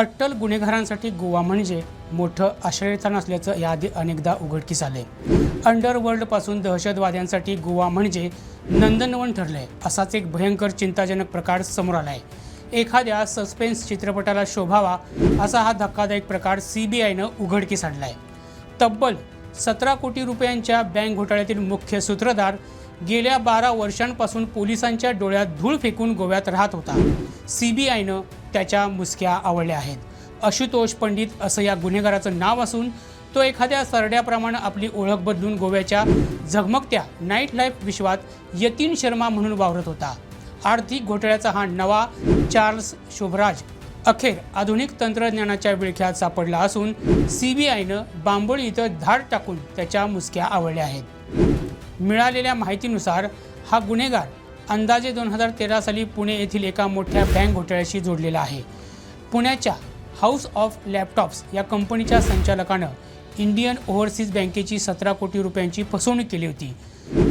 अट्टल गुन्हेगारांसाठी गोवा म्हणजे मोठं आश्रयस्थान असल्याचं याआधी अनेकदा उघडकीस आले अंडरवर्ल्डपासून दहशतवाद्यांसाठी गोवा म्हणजे नंदनवन ठरलंय असाच एक भयंकर चिंताजनक प्रकार समोर आलाय. एखाद्या सस्पेन्स चित्रपटाला शोभावा असा हा धक्कादायक प्रकार सी बी आयनं उघडकीस आणलाय. तब्बल सतरा कोटी रुपयांच्या बँक घोटाळ्यातील मुख्य सूत्रधार गेल्या बारा वर्षांपासून पोलिसांच्या डोळ्यात धूळ फेकून गोव्यात राहत होता. सी बी आयनं त्याच्या मुसक्या आवडल्या आहेत. आशुतोष पंडित असं या गुन्हेगाराचं नाव असून तो एखाद्या सरड्याप्रमाणे आपली ओळख बदलून गोव्याच्या झगमगत्या नाईट लाईफ विश्वात यतीन शर्मा म्हणून वावरत होता. आर्थिक घोटाळ्याचा हा नवा चार्ल्स शोभराज अखेर आधुनिक तंत्रज्ञानाच्या विळख्यात सापडला असून सी बी आयनं बांबोळी इथं धाड टाकून त्याच्या मुसक्या आवडल्या आहेत. मिळालेल्या माहितीनुसार हा गुन्हेगार अंदाजे दोन हजार तेरा साली पुणे येथील एका मोठ्या बँक घोटाळ्याशी जोडलेला आहे. पुण्याच्या हाऊस ऑफ लॅपटॉप्स या कंपनीच्या संचालकानं इंडियन ओव्हरसीज बँकेची सतरा कोटी रुपयांची फसवणूक केली होती.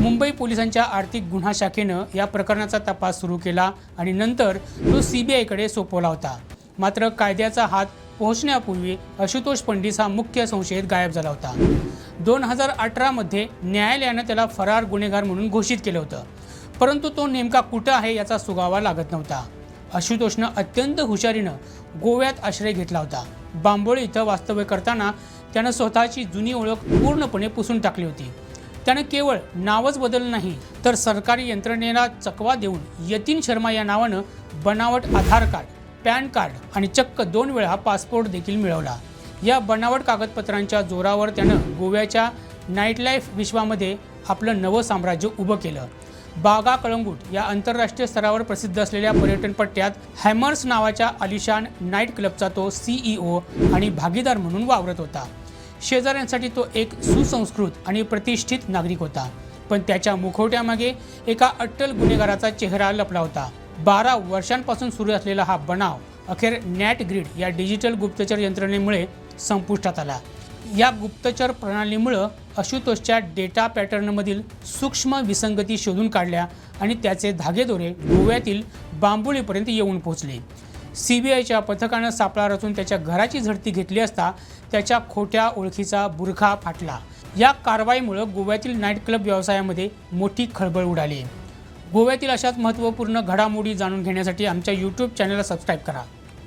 मुंबई पोलिसांच्या आर्थिक गुन्हा शाखेनं या प्रकरणाचा तपास सुरू केला आणि नंतर तो सी बी आयकडे सोपवला होता. मात्र कायद्याचा हात पोहोचण्यापूर्वी आशुतोष पंडित हा मुख्य संशयित गायब झाला होता. दोन हजार अठरामध्ये न्यायालयानं त्याला फरार गुन्हेगार म्हणून घोषित केलं होतं. परंतु तो नेमका कुठं आहे याचा सुगावा लागत नव्हता. आशुतोषनं अत्यंत हुशारीनं गोव्यात आश्रय घेतला होता. बांबोळी इथं वास्तव्य करताना त्यानं स्वतःची जुनी ओळख पूर्णपणे पुसून टाकली होती. त्यानं केवळ नावच बदललं नाही तर सरकारी यंत्रणेला चकवा देऊन यतीन शर्मा या नावानं बनावट आधार कार्ड पॅन कार्ड आणि चक्क दोन वेळा पासपोर्ट देखील मिळवला. या बनावट कागदपत्रांच्या जोरावर त्यानं गोव्याच्या नाईट लाईफ विश्वामध्ये आपलं नवं साम्राज्य उभं केलं. बागा कळंगूट या आंतरराष्ट्रीय स्तरावर प्रसिद्ध असलेल्या पर्यटन पट्ट्यात हॅमर्स नावाच्या आलिशान नाईट क्लबचा तो सीईओ आणि भागीदार म्हणून वावरत होता. शेजाऱ्यांसाठी तो एक सुसंस्कृत आणि प्रतिष्ठित नागरिक होता. पण त्याच्या मुखवट्यामागे एका अट्टल गुन्हेगाराचा चेहरा लपला होता. बारा वर्षांपासून सुरू असलेला हा बनाव अखेर नॅट ग्रीड या डिजिटल गुप्तचर यंत्रणेमुळे संपुष्टात आला. या गुप्तचर प्रणालीमुळं आशुतोषच्या डेटा पॅटर्नमधील सूक्ष्म विसंगती शोधून काढल्या आणि त्याचे धागेदोरे गोव्यातील बांबोळीपर्यंत येऊन पोहोचले. सी बी आयच्या पथकानं सापळा रचून त्याच्या घराची झडती घेतली असता त्याच्या खोट्या ओळखीचा बुरखा फाटला. या कारवाईमुळं गोव्यातील नाईट क्लब व्यवसायामध्ये मोठी खळबळ उडाली. गोव्यातील अशाच महत्त्वपूर्ण घडामोडी जाणून घेण्यासाठी आमच्या यूट्यूब चॅनलला सबस्क्राईब करा.